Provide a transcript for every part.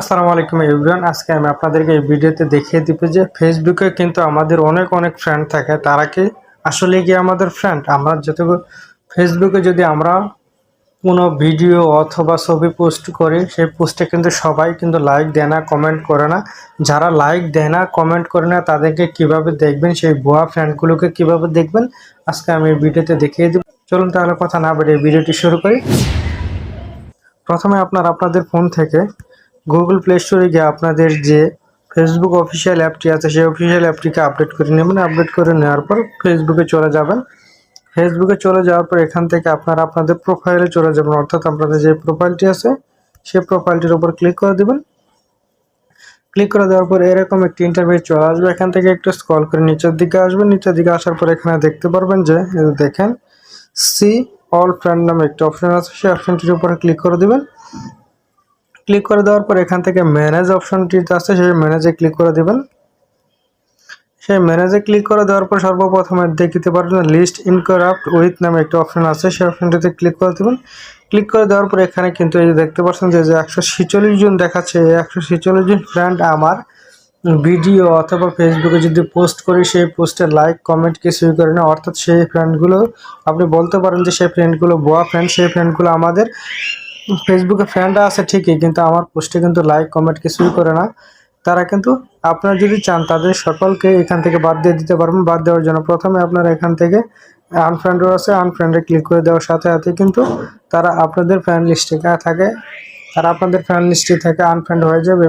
আসসালামু আলাইকুম এভরিওয়ান। আজকে আমি আপনাদেরকে এই ভিডিওতে দেখিয়ে দিব যে ফেসবুকে কিন্তু আমাদের অনেক অনেক ফ্রেন্ড থাকে। তারা কি আসলে কি আমাদের ফ্রেন্ড আমরা যত ফেসবুকে যদি আমরা কোনো ভিডিও অথবা ছবি পোস্ট করি, সেই পোস্টে কিন্তু সবাই কিন্তু লাইক দেয় না কমেন্ট করে না। যারা লাইক দেয় না কমেন্ট করে না, তাদেরকে কীভাবে দেখবেন, সেই ভুয়া ফ্রেন্ডগুলোকে কীভাবে দেখবেন, আজকে আমি এই ভিডিওতে দেখিয়ে দিব। চলুন তাহলে কথা না বেরিয়ে ভিডিওটি শুরু করি। প্রথমে আপনার, আপনাদের ফোন থেকে গুগল প্লে স্টোরে গিয়ে আপনাদের যে ফেসবুক অফিসিয়াল অ্যাপটি আছে, সেই অফিসিয়াল অ্যাপটিকে আপডেট করে নেবেন। আপডেট করে নেওয়ার পর ফেসবুকে চলে যাবেন। ফেসবুকে চলে যাওয়ার পর এখান থেকে আপনারা আপনাদের প্রোফাইলে চলে যাবেন। অর্থাৎ আপনাদের যে প্রোফাইলটি আছে, সেই প্রোফাইলটির উপর ক্লিক করে দেবেন। ক্লিক করে দেওয়ার পর এরকম একটি ইন্টারভিউ চলে আসবে। এখান থেকে একটু স্ক্রল করে নিচের দিকে আসবেন। নিচের দিকে আসার পর এখানে দেখতে পারবেন যে দেখেন সি অল ফ্রেন্ড নামে একটি অপশন আছে। সেই অপশনটির উপরে ক্লিক করে দিবেন। ক্লিক করে দেওয়ার পর এখান থেকে ম্যানেজ অপশনটি আছে, সেই ম্যানেজে ক্লিক করে দিবেন। সেই ম্যানেজে ক্লিক করে দেওয়ার পর সর্বপ্রথমে দেখিতে পারবেন লিস্ট ইনকারাপ্ট উইথ নামে একটা অপশন আছে, সেই অপশনটিতে ক্লিক করে দেবেন। ক্লিক করে দেওয়ার পর এখানে কিন্তু এই যে দেখতে পাচ্ছেন যে একশো ছেচল্লিশ জন দেখাচ্ছে একশো ছেচল্লিশ জন ফ্রেন্ড আমার ভিডিও অথবা ফেসবুকে যদি পোস্ট করি, সেই পোস্টে লাইক কমেন্ট কিছুই করে না, অর্থাৎ সেই ফ্রেন্ডগুলো আপনি বলতে পারেন যে সেই ফ্রেন্ডগুলো বোয়া ফ্রেন্ড সেই ফ্রেন্ডগুলো আমাদের ফেসবুকে ফ্রেন্ড আছে ঠিকই, কিন্তু আমার পোস্টে কিন্তু লাইক কমেন্ট কিছুই করে না। তারা কিন্তু আপনারা যদি চান, তাদের সকলকে এখান থেকে বাদ দিয়ে দিতে পারবেন। বাদ দেওয়ার জন্য প্রথমে আপনারা এখান থেকে আনফ্রেন্ডও আছে আনফ্রেন্ডে ক্লিক করে দেওয়ার সাথে সাথে কিন্তু তারা আপনাদের ফ্রেন্ড লিস্টে থাকে। তারা আপনাদের ফ্রেন্ড লিস্টে থেকে আনফ্রেন্ড হয়ে যাবে।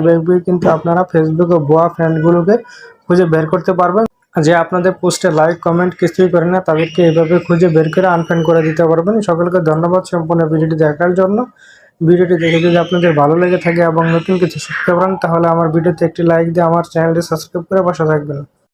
কিন্তু আপনারা ফেসবুকে বোয়া ফ্রেন্ডগুলোকে খুঁজে বের করতে পারবেন। যে আপনাদের পোস্টে লাইক কমেন্ট কিছুই করে না, তাদেরকে এভাবে খুঁজে বের করে আনফ্রেন্ড করে দিতে পারবেন। সকলকে ধন্যবাদ সম্পূর্ণ ভিডিওটি দেখার জন্য। ভিডিওটি দেখে যদি আপনাদের ভালো লেগে থাকে এবং নতুন কিছু শিখতে পারেন, তাহলে আমার ভিডিওতে একটি লাইক দিয়ে আমার চ্যানেলটি সাবস্ক্রাইব করে বসা থাকবেন।